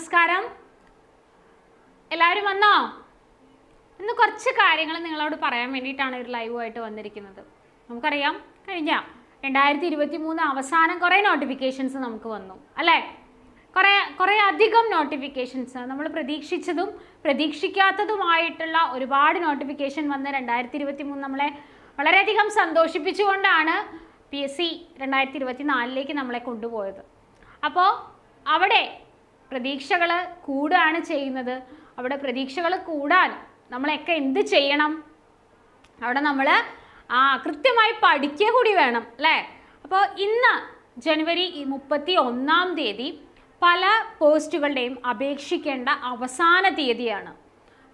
നമസ്കാരം. എല്ലാവരും വന്നോ? ഇന്ന് കുറച്ച് കാര്യങ്ങൾ നിങ്ങളോട് പറയാൻ വേണ്ടിയിട്ടാണ് ഒരു ലൈവായിട്ട് വന്നിരിക്കുന്നത്. നമുക്കറിയാം കഴിഞ്ഞ രണ്ടായിരത്തി ഇരുപത്തി മൂന്ന് അവസാനം കുറേ നോട്ടിഫിക്കേഷൻസ് നമുക്ക് വന്നു അല്ലേ? കുറേ കുറേ അധികം നോട്ടിഫിക്കേഷൻസ് നമ്മൾ പ്രതീക്ഷിച്ചതും പ്രതീക്ഷിക്കാത്തതുമായിട്ടുള്ള ഒരുപാട് നോട്ടിഫിക്കേഷൻ വന്ന് രണ്ടായിരത്തി ഇരുപത്തി മൂന്ന് നമ്മളെ വളരെയധികം സന്തോഷിപ്പിച്ചുകൊണ്ടാണ് പി എസ് സി രണ്ടായിരത്തി ഇരുപത്തി നാലിലേക്ക് നമ്മളെ കൊണ്ടുപോയത്. അപ്പോൾ അവിടെ പ്രതീക്ഷകൾ കൂടുകയാണ് ചെയ്യുന്നത്. അവിടെ പ്രതീക്ഷകൾ കൂടാൻ നമ്മളൊക്കെ എന്ത് ചെയ്യണം? അവിടെ നമ്മൾ ആ കൃത്യമായി പഠിക്കുക കൂടി വേണം അല്ലേ? അപ്പോൾ ഇന്ന് ജനുവരി മുപ്പത്തി ഒന്നാം തീയതി പല പോസ്റ്റുകളുടെയും അപേക്ഷിക്കേണ്ട അവസാന തീയതിയാണ്.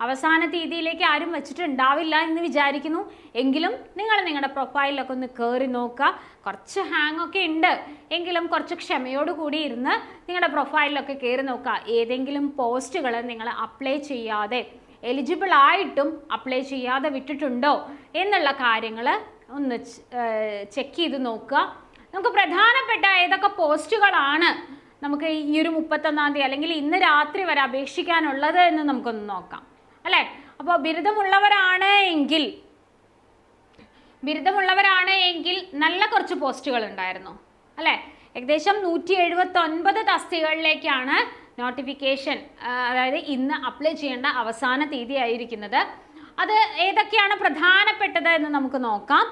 അവസാന തീയതിയിലേക്ക് ആരും വെച്ചിട്ടുണ്ടാവില്ല എന്ന് വിചാരിക്കുന്നു. എങ്കിലും നിങ്ങൾ നിങ്ങളുടെ പ്രൊഫൈലിലൊക്കെ ഒന്ന് കയറി നോക്കുക. കുറച്ച് ഹാങ് ഒക്കെ ഉണ്ട്. എങ്കിലും കുറച്ച് ക്ഷമയോട് കൂടി ഇരുന്ന് നിങ്ങളുടെ പ്രൊഫൈലിലൊക്കെ കയറി നോക്കുക. ഏതെങ്കിലും പോസ്റ്റുകൾ നിങ്ങൾ അപ്ലൈ ചെയ്യാതെ എലിജിബിൾ ആയിട്ടും അപ്ലൈ ചെയ്യാതെ വിട്ടിട്ടുണ്ടോ എന്നുള്ള കാര്യങ്ങൾ ഒന്ന് ചെക്ക് ചെയ്ത് നോക്കുക. നമുക്ക് പ്രധാനപ്പെട്ട ഏതൊക്കെ പോസ്റ്റുകളാണ് നമുക്ക് ഈ ഒരു മുപ്പത്തൊന്നാം തീയതി അല്ലെങ്കിൽ ഇന്ന് രാത്രി വരെ അപേക്ഷിക്കാനുള്ളത് എന്ന് നമുക്കൊന്ന് നോക്കാം. അല്ലേ? അപ്പോൾ ബിരുദമുള്ളവരാണ് എങ്കിൽ ബിരുദമുള്ളവരാണ് എങ്കിൽ നല്ല കുറച്ച് പോസ്റ്റുകൾ ഉണ്ടായിരുന്നു അല്ലേ? ഏകദേശം നൂറ്റി എഴുപത്തി ഒൻപത് തസ്തികകളിലേക്കാണ് നോട്ടിഫിക്കേഷൻ അതായത് ഇന്ന് അപ്ലൈ ചെയ്യേണ്ട അവസാന തീയതി ആയിരിക്കുന്നത് അത് ഏതൊക്കെയാണ് പ്രധാനപ്പെട്ടത് എന്ന് നമുക്ക് നോക്കാം.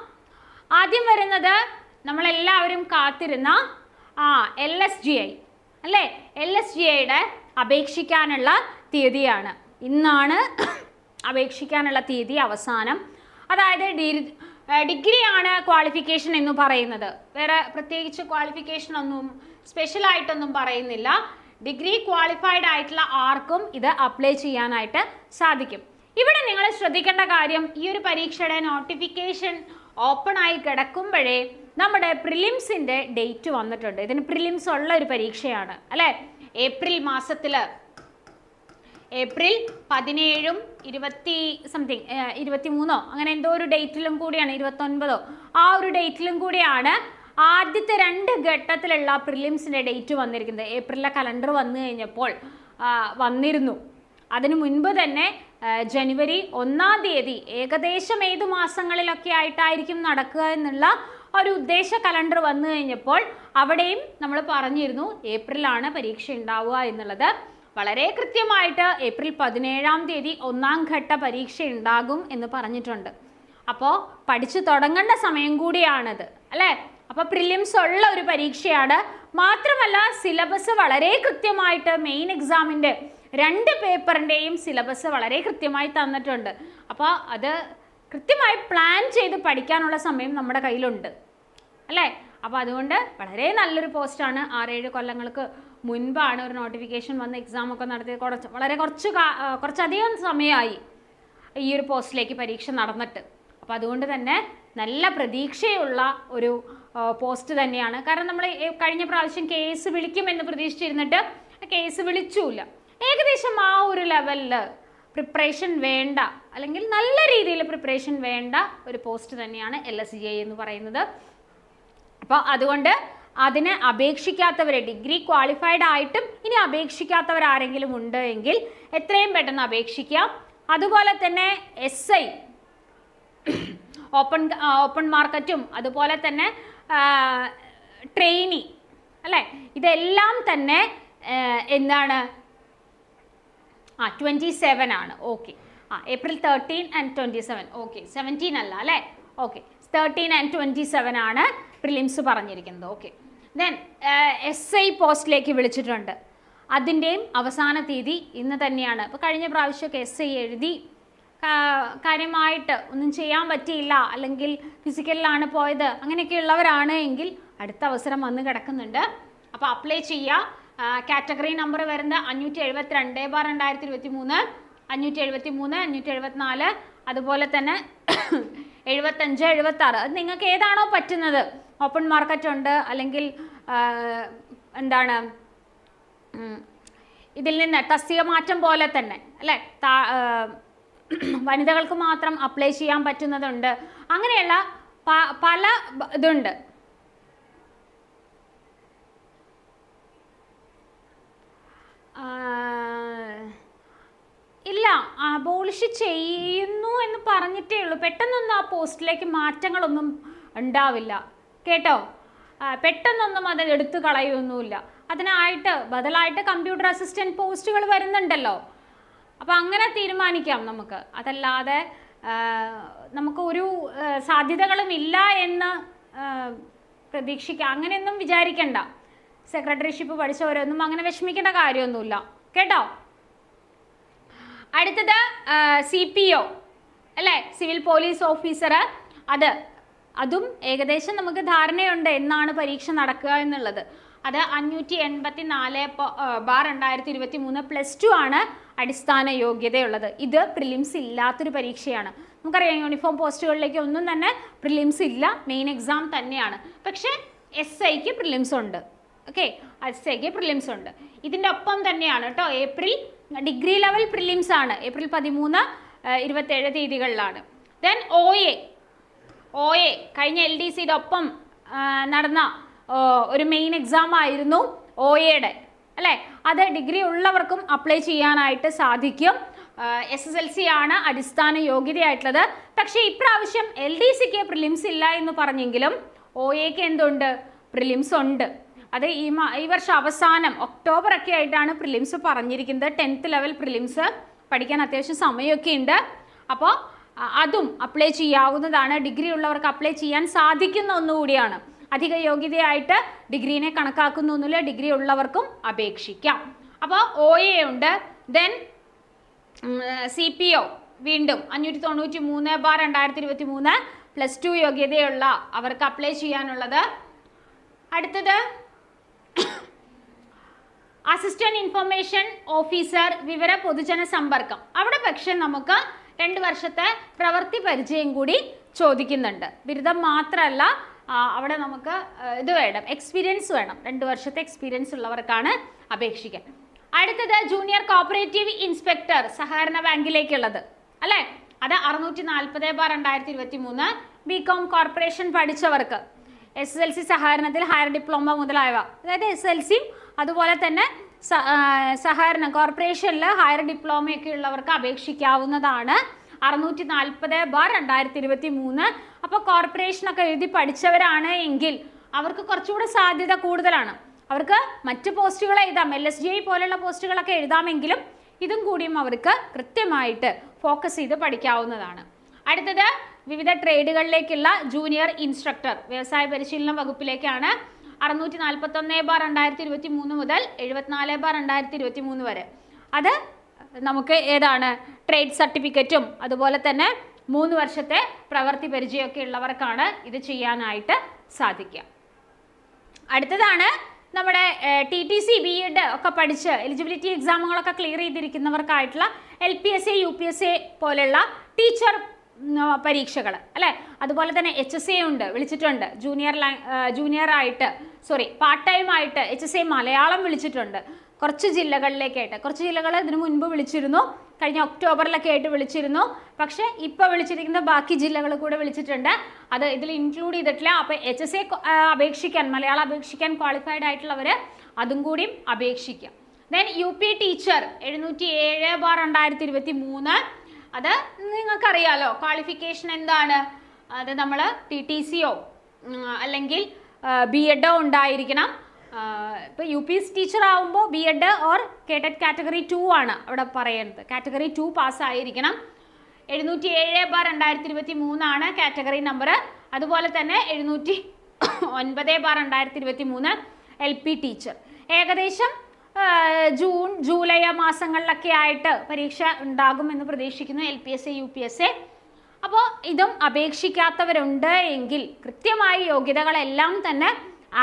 ആദ്യം വരുന്നത് നമ്മളെല്ലാവരും കാത്തിരുന്ന ആ എൽ എസ് ജി ഐ അല്ലേ? എൽ എസ് ജി ഐയുടെ അപേക്ഷിക്കാനുള്ള തീയതിയാണ്. ഇന്നാണ് അപേക്ഷിക്കാനുള്ള തീയതി അവസാനം. അതായത് ഡിഗ്രിയാണ് ക്വാളിഫിക്കേഷൻ എന്ന് പറയുന്നത്. വേറെ പ്രത്യേകിച്ച് ക്വാളിഫിക്കേഷൻ ഒന്നും സ്പെഷ്യൽ ആയിട്ടൊന്നും പറയുന്നില്ല. ഡിഗ്രി ക്വാളിഫൈഡ് ആയിട്ടുള്ള ആർക്കും ഇത് അപ്ലൈ ചെയ്യാനായിട്ട് സാധിക്കും. ഇവിടെ നിങ്ങൾ ശ്രദ്ധിക്കേണ്ട കാര്യം ഈ ഒരു പരീക്ഷയുടെ നോട്ടിഫിക്കേഷൻ ഓപ്പൺ ആയി കിടക്കുമ്പോഴേ നമ്മുടെ പ്രിലിംസിന്റെ ഡേറ്റ് വന്നിട്ടുണ്ട്. ഇതിന് പ്രിലിംസ് ഉള്ള ഒരു പരീക്ഷയാണ് അല്ലേ? ഏപ്രിൽ മാസത്തിൽ ഏപ്രിൽ പതിനേഴും ഇരുപത്തി സംതിങ് ഇരുപത്തി മൂന്നോ അങ്ങനെ എന്തോ ഒരു ഡേറ്റിലും കൂടിയാണ് ഇരുപത്തൊൻപതോ. ആ ഒരു ഡേറ്റിലും കൂടിയാണ് ആദ്യത്തെ രണ്ട് ഘട്ടത്തിലുള്ള പ്രിലിംസിന്റെ ഡേറ്റ് വന്നിരിക്കുന്നത്. ഏപ്രിലിലെ കലണ്ടർ വന്നു കഴിഞ്ഞപ്പോൾ വന്നിരുന്നു. അതിനു മുൻപ് തന്നെ ജനുവരി ഒന്നാം തീയതി ഏകദേശം ഏത് മാസങ്ങളിലൊക്കെ ആയിട്ടായിരിക്കും നടക്കുക എന്നുള്ള ഒരു ഉദ്ദേശ കലണ്ടർ വന്നു കഴിഞ്ഞപ്പോൾ അവിടെയും നമ്മൾ പറഞ്ഞിരുന്നു ഏപ്രിലാണ് പരീക്ഷ ഉണ്ടാവുക എന്നുള്ളത്. വളരെ കൃത്യമായിട്ട് ഏപ്രിൽ പതിനേഴാം തീയതി ഒന്നാം ഘട്ട പരീക്ഷ ഉണ്ടാകും എന്ന് പറഞ്ഞിട്ടുണ്ട്. അപ്പോൾ പഠിച്ചു തുടങ്ങേണ്ട സമയം കൂടിയാണത് അല്ലേ? അപ്പോൾ പ്രിലിംസ് ഉള്ള ഒരു പരീക്ഷയാണ്. മാത്രമല്ല സിലബസ് വളരെ കൃത്യമായിട്ട് മെയിൻ എക്സാമിന്റെ രണ്ട് പേപ്പറിന്റെയും സിലബസ് വളരെ കൃത്യമായി തന്നിട്ടുണ്ട്. അപ്പോൾ അത് കൃത്യമായി പ്ലാൻ ചെയ്ത് പഠിക്കാനുള്ള സമയം നമ്മുടെ കയ്യിലുണ്ട് അല്ലേ? അപ്പോൾ അതുകൊണ്ട് വളരെ നല്ലൊരു പോസ്റ്റാണ് ആറേഴ് കൊല്ലങ്ങൾക്ക് മുൻപാണ് ഒരു നോട്ടിഫിക്കേഷൻ വന്ന് എക്സാം ഒക്കെ നടത്തി കുറച്ച് വളരെ കുറച്ച് കുറച്ചധികം സമയമായി ഈ ഒരു പോസ്റ്റിലേക്ക് പരീക്ഷ നടന്നിട്ട്. അപ്പോൾ അതുകൊണ്ട് തന്നെ നല്ല പ്രതീക്ഷയുള്ള ഒരു പോസ്റ്റ് തന്നെയാണ്. കാരണം നമ്മൾ കഴിഞ്ഞ പ്രാവശ്യം കേസ് വിളിക്കുമെന്ന് പ്രതീക്ഷിച്ചിരുന്നിട്ട് കേസ് വിളിച്ചുമില്ല ഏകദേശം ആ ഒരു ലെവലിൽ പ്രിപ്പറേഷൻ വേണ്ട അല്ലെങ്കിൽ നല്ല രീതിയിൽ പ്രിപ്പറേഷൻ വേണ്ട ഒരു പോസ്റ്റ് തന്നെയാണ് എൽ എസ് ജി എന്ന് പറയുന്നത്. അപ്പോൾ അതുകൊണ്ട് അതിന് അപേക്ഷിക്കാത്തവരെ ഡിഗ്രി ക്വാളിഫൈഡ് ആയിട്ടും ഇനി അപേക്ഷിക്കാത്തവർ ആരെങ്കിലും ഉണ്ട് എങ്കിൽ എത്രയും പെട്ടെന്ന് അപേക്ഷിക്കാം. അതുപോലെ തന്നെ എസ് ഐ ഓപ്പൺ ഓപ്പൺ മാർക്കറ്റും അതുപോലെ തന്നെ ട്രെയിനി അല്ലേ? ഇതെല്ലാം തന്നെ എന്താണ്? ആ ട്വന്റി സെവൻ ആണ്. ഓക്കെ ആ April thirteen and twenty seven okay seventeen അല്ല അല്ലേ? Okay thirteen and twenty seven ആണ് പ്രിലിംസ് പറഞ്ഞിരിക്കുന്നത്. ഓക്കെ ദെൻ എസ് ഐ പോസ്റ്റിലേക്ക് വിളിച്ചിട്ടുണ്ട്. അതിന്റെയും അവസാന തീയതി ഇന്ന് തന്നെയാണ്. അപ്പോൾ കഴിഞ്ഞ പ്രാവശ്യമൊക്കെ എസ് ഐ എഴുതി കാര്യമായിട്ട് ഒന്നും ചെയ്യാൻ പറ്റിയില്ല അല്ലെങ്കിൽ ഫിസിക്കലിലാണ് പോയത് അങ്ങനെയൊക്കെ ഉള്ളവരാണ് എങ്കിൽ അടുത്ത അവസരം വന്ന് കിടക്കുന്നുണ്ട്. അപ്പോൾ അപ്ലൈ ചെയ്യുക. കാറ്റഗറി നമ്പർ വരുന്നത് അഞ്ഞൂറ്റി എഴുപത്തി രണ്ട് ബാർ രണ്ടായിരത്തി ഇരുപത്തി മൂന്ന് അഞ്ഞൂറ്റി എഴുപത്തി മൂന്ന് അഞ്ഞൂറ്റി എഴുപത്തിനാല് അതുപോലെ തന്നെ എഴുപത്തഞ്ച് എഴുപത്താറ് അത് നിങ്ങൾക്ക് ഏതാണോ പറ്റുന്നത് ഓപ്പൺ മാർക്കറ്റ് ഉണ്ട് അല്ലെങ്കിൽ എന്താണ് ഇതിൽ നിന്ന് തസ്തിക മാറ്റം പോലെ തന്നെ അല്ലേ? വനിതകൾക്ക് മാത്രം അപ്ലൈ ചെയ്യാൻ പറ്റുന്നതുണ്ട്. അങ്ങനെയുള്ള പല ഇതുണ്ട്. ഇല്ല അബോളിഷ് ചെയ്യുന്നു എന്ന് പറഞ്ഞിട്ടേ ഉള്ളൂ. പെട്ടെന്നൊന്നും ആ പോസ്റ്റിലേക്ക് മാറ്റങ്ങളൊന്നും ഉണ്ടാവില്ല. കേട്ടോ? പെട്ടെന്നൊന്നും അത് എടുത്തു കളയൊന്നുമില്ല അതിനായിട്ട് ബദലായിട്ട് കമ്പ്യൂട്ടർ അസിസ്റ്റന്റ് പോസ്റ്റുകൾ വരുന്നുണ്ടല്ലോ. അപ്പോൾ അങ്ങനെ തീരുമാനിക്കാം നമുക്ക്. അതല്ലാതെ നമുക്ക് ഒരു സാധ്യതകളും ഇല്ല എന്ന് പ്രതീക്ഷിക്കാം. അങ്ങനെയൊന്നും വിചാരിക്കണ്ട. സെക്രട്ടറിഷിപ്പ് പഠിച്ചവരൊന്നും അങ്ങനെ വിഷമിക്കേണ്ട കാര്യമൊന്നുമില്ല. കേട്ടോ? അടുത്തത് സി പി ഒ അല്ലേ? സിവിൽ പോലീസ് ഓഫീസർ അത് അതും ഏകദേശം നമുക്ക് ധാരണയുണ്ട് എന്നാണ് പരീക്ഷ നടക്കുക എന്നുള്ളത്. അത് അഞ്ഞൂറ്റി എൺപത്തി നാല് ബാർ രണ്ടായിരത്തി ഇരുപത്തി മൂന്ന് പ്ലസ് ടു ആണ് അടിസ്ഥാന യോഗ്യതയുള്ളത്. ഇത് പ്രിലിംസ് ഇല്ലാത്തൊരു പരീക്ഷയാണ്. നമുക്കറിയാം യൂണിഫോം പോസ്റ്റുകളിലേക്ക് ഒന്നും തന്നെ പ്രിലിംസ് ഇല്ല. മെയിൻ എക്സാം തന്നെയാണ്. പക്ഷേ എസ് ഐക്ക് പ്രിലിംസ് ഉണ്ട്. ഓക്കെ എസ് ഐക്ക് പ്രിലിംസ് ഉണ്ട്. ഇതിന്റെ ഒപ്പം തന്നെയാണ് കേട്ടോ ഏപ്രിൽ ഡിഗ്രി ലെവൽ പ്രിലിംസ് ആണ്. ഏപ്രിൽ പതിമൂന്ന് ഇരുപത്തേഴ് തീയതികളിലാണ്. Then O A O A കഴിഞ്ഞ എൽ ഡി സിയുടെ ഒപ്പം നടന്ന ഒരു മെയിൻ എക്സാം ആയിരുന്നു ഒ എയുടെ അല്ലേ? അത് ഡിഗ്രി ഉള്ളവർക്കും അപ്ലൈ ചെയ്യാനായിട്ട് സാധിക്കും. എസ് എസ് എൽ സി ആണ് അടിസ്ഥാന യോഗ്യതയായിട്ടുള്ളത്. പക്ഷേ ഇപ്രാവശ്യം എൽ ഡി സിക്ക് പ്രിലിംസ് ഇല്ല എന്ന് പറഞ്ഞെങ്കിലും ഒ എക്ക് എന്തുണ്ട്? പ്രിലിംസ് ഉണ്ട്. അത് ഈ മാ ഈ വർഷം അവസാനം ഒക്ടോബർ ഒക്കെ ആയിട്ടാണ് പ്രിലിംസ് പറഞ്ഞിരിക്കുന്നത്. ടെൻത്ത് ലെവൽ പ്രിലിംസ് പഠിക്കാൻ അത്യാവശ്യം സമയമൊക്കെ ഉണ്ട്. അപ്പോൾ അതും അപ്ലൈ ചെയ്യാവുന്നതാണ്. ഡിഗ്രി ഉള്ളവർക്ക് അപ്ലൈ ചെയ്യാൻ സാധിക്കുന്ന ഒന്നുകൂടിയാണ്. അധിക യോഗ്യതയായിട്ട് ഡിഗ്രീനെ കണക്കാക്കുന്നൊന്നുമില്ല ഡിഗ്രി ഉള്ളവർക്കും അപേക്ഷിക്കാം. അപ്പോൾ ഒ എ ഉണ്ട്. ദെൻ സി പി ഒ വീണ്ടും അഞ്ഞൂറ്റി തൊണ്ണൂറ്റി മൂന്ന് ബാർ രണ്ടായിരത്തി ഇരുപത്തി മൂന്ന് പ്ലസ് ടു യോഗ്യതയുള്ള അവർക്ക് അപ്ലൈ ചെയ്യാനുള്ളത്. അടുത്തത് അസിസ്റ്റന്റ് ഇൻഫർമേഷൻ ഓഫീസർ വിവര പൊതുജന സമ്പർക്കം. അവിടെ പക്ഷെ നമുക്ക് രണ്ട് വർഷത്തെ പ്രവൃത്തി പരിചയം കൂടി ചോദിക്കുന്നുണ്ട്. ബിരുദം മാത്രമല്ല അവിടെ നമുക്ക് ഇത് വേണം എക്സ്പീരിയൻസ് വേണം. രണ്ട് വർഷത്തെ എക്സ്പീരിയൻസ് ഉള്ളവർക്കാണ് അപേക്ഷിക്കാൻ. അടുത്തത് ജൂനിയർ കോപ്പറേറ്റീവ് ഇൻസ്പെക്ടർ സഹകരണ ബാങ്കിലേക്കുള്ളത്. അല്ലേ? അത് അറുന്നൂറ്റി നാൽപ്പത് ബാർ രണ്ടായിരത്തി ഇരുപത്തി മൂന്ന് ബി കോം കോർപ്പറേഷൻ പഠിച്ചവർക്ക്. എസ് എസ് എൽ സി സഹകരണത്തിൽ ഹയർ ഡിപ്ലോമ മുതലായവ. അതായത് എസ് എൽ സിയും അതുപോലെ തന്നെ സഹകരണം കോർപ്പറേഷനിൽ ഹയർ ഡിപ്ലോമയൊക്കെ ഉള്ളവർക്ക് അപേക്ഷിക്കാവുന്നതാണ്. അറുന്നൂറ്റി നാൽപ്പത് ബാർ രണ്ടായിരത്തി ഇരുപത്തി മൂന്ന് അപ്പോൾ കോർപ്പറേഷനൊക്കെ എഴുതി പഠിച്ചവരാണ് എങ്കിൽ അവർക്ക് കുറച്ചുകൂടെ സാധ്യത കൂടുതലാണ്. അവർക്ക് മറ്റ് പോസ്റ്റുകൾ എഴുതാം. എൽ എസ് ജി ഐ പോലെയുള്ള പോസ്റ്റുകളൊക്കെ എഴുതാമെങ്കിലും ഇതും കൂടിയും അവർക്ക് കൃത്യമായിട്ട് ഫോക്കസ് ചെയ്ത് പഠിക്കാവുന്നതാണ്. അടുത്തത് വിവിധ ട്രേഡുകളിലേക്കുള്ള ജൂനിയർ ഇൻസ്ട്രക്ടർ വ്യവസായ പരിശീലന വകുപ്പിലേക്കാണ് അറുന്നൂറ്റി നാൽപ്പത്തൊന്ന് ബാർ രണ്ടായിരത്തി ഇരുപത്തി മൂന്ന് മുതൽ എഴുപത്തിനാല് ബാർ രണ്ടായിരത്തി ഇരുപത്തി മൂന്ന് വരെ. അത് നമുക്ക് ഏതാണ്? ട്രേഡ് സർട്ടിഫിക്കറ്റും അതുപോലെ തന്നെ മൂന്ന് വർഷത്തെ പ്രവൃത്തി പരിചയമൊക്കെ ഉള്ളവർക്കാണ് ഇത് ചെയ്യാനായിട്ട് സാധിക്കുക. അടുത്തതാണ് നമ്മുടെ T T C B Ed ഒക്കെ പഠിച്ച് എലിജിബിലിറ്റി എക്സാമുകളൊക്കെ clear ചെയ്തിരിക്കുന്നവർക്കായിട്ടുള്ള L P S A U P S A പോലെയുള്ള ടീച്ചർ പരീക്ഷകൾ അല്ലേ? അതുപോലെ തന്നെ എച്ച് എസ് എ ഉണ്ട് വിളിച്ചിട്ടുണ്ട്. ജൂനിയർ ജൂനിയർ ആയിട്ട് സോറി പാർട്ട് ടൈം ആയിട്ട് എച്ച് എസ് എ മലയാളം വിളിച്ചിട്ടുണ്ട്. കുറച്ച് ജില്ലകളിലേക്കായിട്ട്. കുറച്ച് ജില്ലകൾ ഇതിനു മുൻപ് വിളിച്ചിരുന്നു. കഴിഞ്ഞ ഒക്ടോബറിലൊക്കെ ആയിട്ട് വിളിച്ചിരുന്നു. പക്ഷേ ഇപ്പോൾ വിളിച്ചിരിക്കുന്ന ബാക്കി ജില്ലകൾ കൂടെ വിളിച്ചിട്ടുണ്ട്. അത് ഇതിൽ ഇൻക്ലൂഡ് ചെയ്തിട്ടില്ല. അപ്പോൾ എച്ച് എസ് എ അപേക്ഷിക്കാൻ മലയാളം അപേക്ഷിക്കാൻ ക്വാളിഫൈഡ് ആയിട്ടുള്ളവർ അതും കൂടിയും അപേക്ഷിക്കാം. ദെൻ യു പി ടീച്ചർ എഴുന്നൂറ്റി ഏഴ് ബാർ രണ്ടായിരത്തി ഇരുപത്തി മൂന്ന് അത് നിങ്ങൾക്കറിയാലോ. ക്വാളിഫിക്കേഷൻ എന്താണ്? അത് നമ്മൾ ടി ടി സിയോ അല്ലെങ്കിൽ ബി എഡോ ഉണ്ടായിരിക്കണം. ഇപ്പോൾ യു പി എസ് ടീച്ചർ ആവുമ്പോൾ B Ed or KTET category two ആണ് അവിടെ പറയുന്നത് കാറ്റഗറി ടു പാസ്സായിരിക്കണം എഴുന്നൂറ്റി ഏഴ് ബാർ രണ്ടായിരത്തി ഇരുപത്തി മൂന്നാണ് കാറ്റഗറി നമ്പർ അതുപോലെ തന്നെ എഴുന്നൂറ്റി ഒൻപത് ബാർ രണ്ടായിരത്തി ഇരുപത്തി മൂന്ന് എൽ പി ടീച്ചർ ഏകദേശം ജൂൺ ജൂലൈ മാസങ്ങളിലൊക്കെ ആയിട്ട് പരീക്ഷ ഉണ്ടാകുമെന്ന് പ്രതീക്ഷിക്കുന്നു L P S A U P S A അപ്പോൾ ഇതും അപേക്ഷിക്കാത്തവരുണ്ട് എങ്കിൽ കൃത്യമായി യോഗ്യതകളെല്ലാം തന്നെ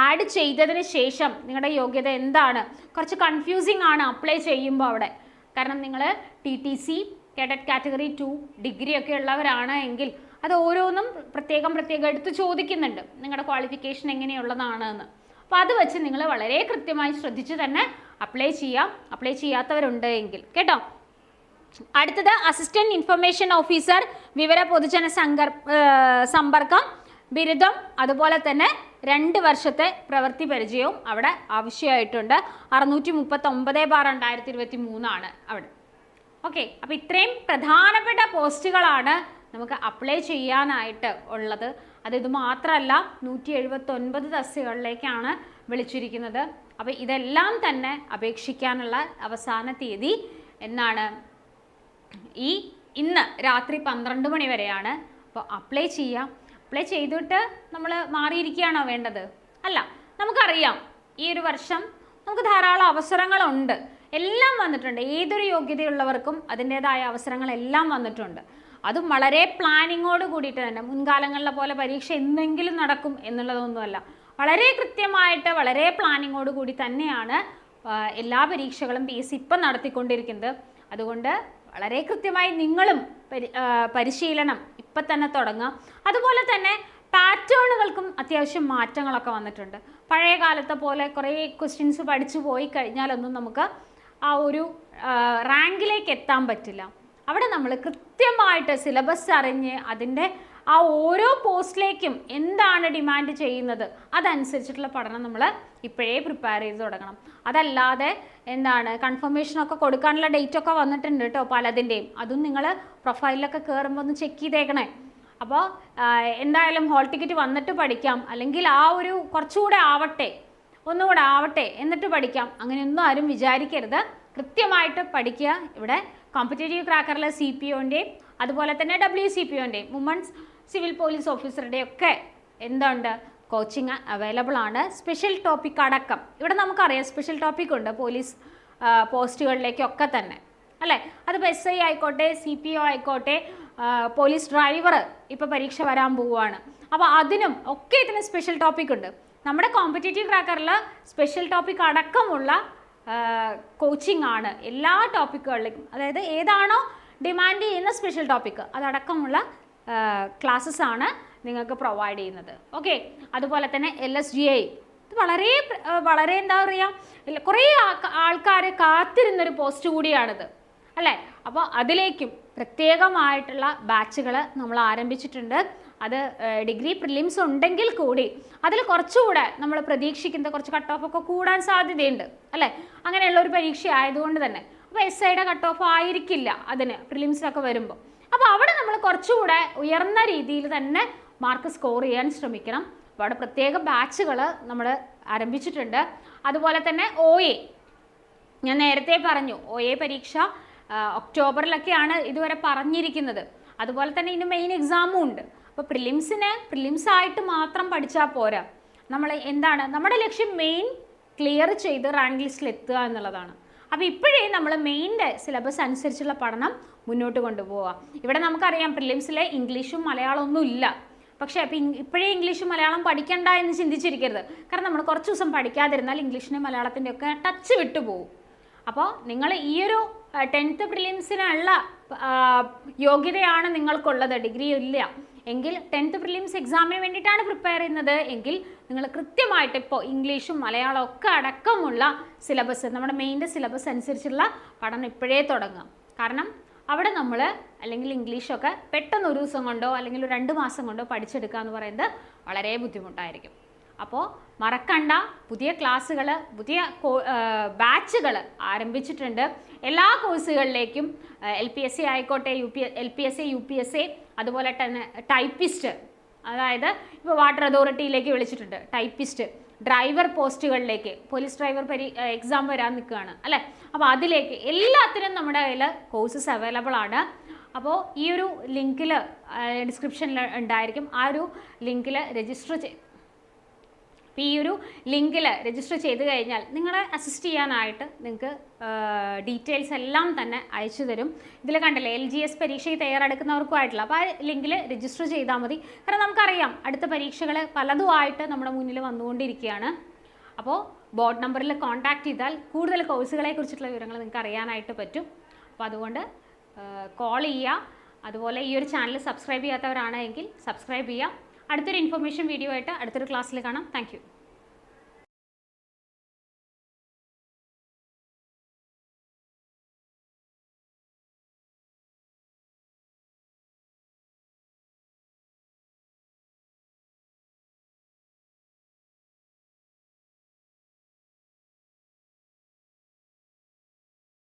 ആഡ് ചെയ്തതിന് ശേഷം നിങ്ങളുടെ യോഗ്യത എന്താണ്? കുറച്ച് കൺഫ്യൂസിങ് ആണ് അപ്ലൈ ചെയ്യുമ്പോൾ അവിടെ. കാരണം നിങ്ങൾ T T C KTET category two degree ഒക്കെ ഉള്ളവരാണ് എങ്കിൽ അത് ഓരോന്നും പ്രത്യേകം പ്രത്യേകം എടുത്ത് ചോദിക്കുന്നുണ്ട്. നിങ്ങളുടെ ക്വാളിഫിക്കേഷൻ എങ്ങനെയുള്ളതാണ് എന്ന് അപ്പോൾ അത് വെച്ച് നിങ്ങൾ വളരെ കൃത്യമായി ശ്രദ്ധിച്ച് തന്നെ അപ്ലൈ ചെയ്യാം. അപ്ലൈ ചെയ്യാത്തവരുണ്ട് എങ്കിൽ. കേട്ടോ? അടുത്തത് അസിസ്റ്റന്റ് ഇൻഫർമേഷൻ ഓഫീസർ വിവര പൊതുജന ഏർ സമ്പർക്കം ബിരുദം അതുപോലെ തന്നെ രണ്ട് വർഷത്തെ പ്രവൃത്തി പരിചയവും അവിടെ ആവശ്യമായിട്ടുണ്ട്. അറുന്നൂറ്റി മുപ്പത്തി ഒമ്പത് ബാർ രണ്ടായിരത്തി ഇരുപത്തി മൂന്നാണ് അവിടെ. ഓക്കെ അപ്പോൾ ഇത്രയും പ്രധാനപ്പെട്ട പോസ്റ്റുകളാണ് നമുക്ക് അപ്ലൈ ചെയ്യാനായിട്ട് ഉള്ളത്. അത് ഇത് മാത്രമല്ല നൂറ്റി എഴുപത്തൊൻപത് തസ്തികകളിലേക്കാണ് വിളിച്ചിരിക്കുന്നത്. അപ്പോൾ ഇതെല്ലാം തന്നെ അപേക്ഷിക്കാനുള്ള അവസാന തീയതി എന്നാണ്. ഈ ഇന്ന് രാത്രി പന്ത്രണ്ട് മണി വരെയാണ്. അപ്പോൾ അപ്ലൈ ചെയ്യാം. അപ്ലൈ ചെയ്തിട്ട് നമ്മൾ മാറിയിരിക്കുകയാണോ വേണ്ടത്? അല്ല നമുക്കറിയാം. ഈ ഒരു വർഷം നമുക്ക് ധാരാളം അവസരങ്ങളുണ്ട്. എല്ലാം വന്നിട്ടുണ്ട്. ഏതൊരു യോഗ്യതയുള്ളവർക്കും അതിന്റെതായ അവസരങ്ങളെല്ലാം വന്നിട്ടുണ്ട്. അതും വളരെ പ്ലാനിങ്ങോട് കൂടിയിട്ട് തന്നെ. മുൻകാലങ്ങളിലെ പോലെ പരീക്ഷ എന്തെങ്കിലും നടക്കും എന്നുള്ളതൊന്നുമല്ല. വളരെ കൃത്യമായിട്ട് വളരെ പ്ലാനിങ്ങോട് കൂടി തന്നെയാണ് എല്ലാ പരീക്ഷകളും പി എസ് ഇപ്പം നടത്തിക്കൊണ്ടിരിക്കുന്നത്. അതുകൊണ്ട് വളരെ കൃത്യമായി നിങ്ങളും പരി പരിശീലനം ഇപ്പം തന്നെ തുടങ്ങുക. അതുപോലെ തന്നെ പാറ്റേണുകൾക്കും അത്യാവശ്യം മാറ്റങ്ങളൊക്കെ വന്നിട്ടുണ്ട്. പഴയ കാലത്തെ പോലെ കുറേ ക്വസ്റ്റ്യൻസ് പഠിച്ചു പോയി കഴിഞ്ഞാലൊന്നും നമുക്ക് ആ ഒരു റാങ്കിലേക്ക് എത്താൻ പറ്റില്ല. അവിടെ നമ്മൾ കൃത്യമായിട്ട് സിലബസ് അറിഞ്ഞ് അതിന്റെ ആ ഓരോ പോസ്റ്റിലേക്കും എന്താണ് ഡിമാൻഡ് ചെയ്യുന്നത് അതനുസരിച്ചിട്ടുള്ള പഠനം നമ്മൾ ഇപ്പോഴേ പ്രിപ്പയർ ചെയ്ത് തുടങ്ങണം. അതല്ലാതെ എന്താണ് കൺഫർമേഷനൊക്കെ കൊടുക്കാനുള്ള ഡേറ്റ് ഒക്കെ വന്നിട്ടുണ്ട് കേട്ടോ പലതിന്റെയും. അതും നിങ്ങൾ പ്രൊഫൈലിലൊക്കെ കയറുമ്പോൾ ഒന്ന് ചെക്ക് ചെയ്തേക്കണേ. അപ്പോൾ എന്തായാലും ഹോൾ ടിക്കറ്റ് വന്നിട്ട് പഠിക്കാം. അല്ലെങ്കിൽ ആ ഒരു കുറച്ചുകൂടെ ആവട്ടെ ഒന്നുകൂടെ ആവട്ടെ എന്നിട്ട് പഠിക്കാം. അങ്ങനെയൊന്നും ആരും വിചാരിക്കരുത്. കൃത്യമായിട്ട് പഠിക്കുക ഇവിടെ കോമ്പറ്റേറ്റീവ് ക്രാക്കറിലെ സി പി ഒന്റെയും അതുപോലെ തന്നെ ഡബ്ല്യു സി പി ഒന്റെയും വുമൺസ് സിവിൽ പോലീസ് ഓഫീസറുടെയും ഒക്കെ എന്തുണ്ട്? കോച്ചിങ് അവൈലബിൾ ആണ്. സ്പെഷ്യൽ ടോപ്പിക് അടക്കം. ഇവിടെ നമുക്കറിയാം സ്പെഷ്യൽ ടോപ്പിക് ഉണ്ട് പോലീസ് പോസ്റ്റുകളിലേക്കൊക്കെ തന്നെ. അല്ലേ? അതിപ്പോൾ എസ് ഐ ആയിക്കോട്ടെ സി പി ഒ ആയിക്കോട്ടെ പോലീസ് ഡ്രൈവർ ഇപ്പോൾ പരീക്ഷ വരാൻ പോവുകയാണ്. അപ്പോൾ അതിനും ഒക്കെ ഇതിന് സ്പെഷ്യൽ ടോപ്പിക് ഉണ്ട്. നമ്മുടെ കോമ്പറ്റേറ്റീവ് ക്രാക്കറിൽ സ്പെഷ്യൽ ടോപ്പിക് അടക്കമുള്ള കോച്ചിങ് ആണ് എല്ലാ ടോപ്പിക്കുകളിലേക്കും അതായത് ഏതാണോ ഡിമാൻഡ് ചെയ്യുന്ന സ്പെഷ്യൽ ടോപ്പിക്ക് അതടക്കമുള്ള ക്ലാസ്സസ് ആണ് നിങ്ങൾക്ക് പ്രൊവൈഡ് ചെയ്യുന്നത്. ഓക്കെ അതുപോലെ തന്നെ എൽ എസ് ജി ഐ ഇത് വളരെ വളരെ എന്താ പറയുക കുറേ ആൾക്കാർ കാത്തിരുന്നൊരു പോസ്റ്റ് കൂടിയാണിത്. അല്ലേ? അപ്പോൾ അതിലേക്കും പ്രത്യേകമായിട്ടുള്ള ബാച്ചുകൾ നമ്മൾ ആരംഭിച്ചിട്ടുണ്ട്. അത് ഡിഗ്രി പ്രിലിംസ് ഉണ്ടെങ്കിൽ കൂടി അതിൽ കുറച്ചുകൂടെ നമ്മൾ പ്രതീക്ഷിക്കുന്ന കുറച്ച് കട്ട് ഓഫ് ഒക്കെ കൂടാൻ സാധ്യതയുണ്ട് അല്ലേ? അങ്ങനെയുള്ള ഒരു പരീക്ഷ ആയതുകൊണ്ട് തന്നെ. അപ്പോൾ എസ് ഐയുടെ കട്ട് ഓഫ് ആയിരിക്കില്ല അതിന് പ്രിലിംസിലൊക്കെ വരുമ്പോൾ അപ്പോൾ അവിടെ നമ്മൾ കുറച്ചുകൂടെ ഉയർന്ന രീതിയിൽ തന്നെ മാർക്ക് സ്കോർ ചെയ്യാൻ ശ്രമിക്കണം. അപ്പോൾ അവിടെ പ്രത്യേക ബാച്ചുകൾ നമ്മൾ ആരംഭിച്ചിട്ടുണ്ട്. അതുപോലെ തന്നെ ഒ എ ഞാൻ നേരത്തെ പറഞ്ഞു ഒ എ പരീക്ഷ ഒക്ടോബറിലൊക്കെയാണ് ഇതുവരെ പറഞ്ഞിരിക്കുന്നത്. അതുപോലെ തന്നെ ഇതിന് മെയിൻ എക്സാമും ഉണ്ട്. അപ്പോൾ പ്രിലിംസിന് പ്രിലിംസ് ആയിട്ട് മാത്രം പഠിച്ചാൽ പോരാ. നമ്മൾ എന്താണ് നമ്മുടെ ലക്ഷ്യം മെയിൻ ക്ലിയർ ചെയ്ത് റാങ്ക് ലിസ്റ്റിൽ എത്തുക എന്നുള്ളതാണ്. അപ്പോൾ ഇപ്പോഴേ നമ്മൾ മെയിന്റെ സിലബസ് അനുസരിച്ചുള്ള പഠനം മുന്നോട്ട് കൊണ്ടുപോവുക ഇവിടെ നമുക്കറിയാം പ്രിലിംസിലെ ഇംഗ്ലീഷും മലയാളം ഒന്നും ഇല്ല. പക്ഷേ അപ്പം ഇപ്പോഴേ ഇംഗ്ലീഷും മലയാളം പഠിക്കണ്ട എന്ന് ചിന്തിച്ചിരിക്കരുത്. കാരണം നമ്മൾ കുറച്ച് ദിവസം പഠിക്കാതിരുന്നാൽ ഇംഗ്ലീഷിന് മലയാളത്തിന്റെ ഒക്കെ ടച്ച് വിട്ടുപോകും അപ്പോൾ നിങ്ങൾ ഈയൊരു ടെൻത്ത് പ്രിലിംസിനുള്ള യോഗ്യതയാണ് നിങ്ങൾക്കുള്ളത്. ഡിഗ്രി ഇല്ല. എങ്കിൽ ടെൻത്ത് പ്രിലിംസ് എക്സാമിന് വേണ്ടിയിട്ടാണ് പ്രിപ്പയർ ചെയ്യുന്നത്. എങ്കിൽ നിങ്ങൾ കൃത്യമായിട്ട് ഇപ്പോൾ ഇംഗ്ലീഷും മലയാളവും ഒക്കെ അടക്കമുള്ള സിലബസ് നമ്മുടെ മെയിന്റെ സിലബസ് അനുസരിച്ചുള്ള പഠനം ഇപ്പോഴേ തുടങ്ങാം. കാരണം അവിടെ നമ്മൾ അല്ലെങ്കിൽ ഇംഗ്ലീഷൊക്കെ പെട്ടെന്ന് ഒരു ദിവസം കൊണ്ടോ അല്ലെങ്കിൽ രണ്ട് മാസം കൊണ്ടോ പഠിച്ചെടുക്കുക എന്ന് പറയുന്നത് വളരെ ബുദ്ധിമുട്ടായിരിക്കും. അപ്പോൾ മറക്കണ്ട പുതിയ ക്ലാസ്സുകൾ പുതിയ ബാച്ചുകൾ ആരംഭിച്ചിട്ടുണ്ട്. എല്ലാ കോഴ്സുകളിലേക്കും എൽ പി എസ് സി ആയിക്കോട്ടെ U P L P S C U P S C അതുപോലെ തന്നെ ടൈപ്പിസ്റ്റ് അതായത് ഇപ്പോൾ വാട്ടർ അതോറിറ്റിയിലേക്ക് വിളിച്ചിട്ടുണ്ട്. ടൈപ്പിസ്റ്റ് ഡ്രൈവർ പോസ്റ്റുകളിലേക്ക് പോലീസ് ഡ്രൈവർ പരി എക്സാം വരാൻ നിൽക്കുകയാണ് അല്ലേ? അപ്പോൾ അതിലേക്ക് എല്ലാത്തിനും നമ്മുടെ കയ്യിൽ കോഴ്സസ് അവൈലബിൾ ആണ്. അപ്പോൾ ഈ ഒരു ലിങ്കിൽ ഡിസ്ക്രിപ്ഷനിൽ ഉണ്ടായിരിക്കും. ആ ഒരു ലിങ്കിൽ രജിസ്റ്റർ ചെയ്ത് അപ്പോൾ ഈ ഒരു ലിങ്കിൽ രജിസ്റ്റർ ചെയ്ത് കഴിഞ്ഞാൽ നിങ്ങളെ അസിസ്റ്റ് ചെയ്യാനായിട്ട് നിങ്ങൾക്ക് ഡീറ്റെയിൽസ് എല്ലാം തന്നെ അയച്ചു തരും. ഇതിൽ കണ്ടല്ലേ എൽ ജി എസ് പരീക്ഷയ്ക്ക് തയ്യാറെടുക്കുന്നവർക്കുമായിട്ടുള്ള. അപ്പോൾ ആ ലിങ്കിൽ രജിസ്റ്റർ ചെയ്താൽ മതി. കാരണം നമുക്കറിയാം അടുത്ത പരീക്ഷകൾ പലതുമായിട്ട് നമ്മുടെ മുന്നിൽ വന്നുകൊണ്ടിരിക്കുകയാണ് അപ്പോൾ ബോർഡ് നമ്പറിൽ കോൺടാക്ട് ചെയ്താൽ കൂടുതൽ കോഴ്സുകളെ കുറിച്ചിട്ടുള്ള വിവരങ്ങൾ നിങ്ങൾക്ക് അറിയാനായിട്ട് പറ്റും. അപ്പോൾ അതുകൊണ്ട് കോൾ ചെയ്യുക അതുപോലെ ഈ ഒരു ചാനൽ സബ്സ്ക്രൈബ് ചെയ്യാത്തവരാണെങ്കിൽ സബ്സ്ക്രൈബ് ചെയ്യുക അടുത്തൊരു ഇൻഫർമേഷൻ വീഡിയോ ആയിട്ട് അടുത്തൊരു ക്ലാസ്സിൽ കാണാം. താങ്ക്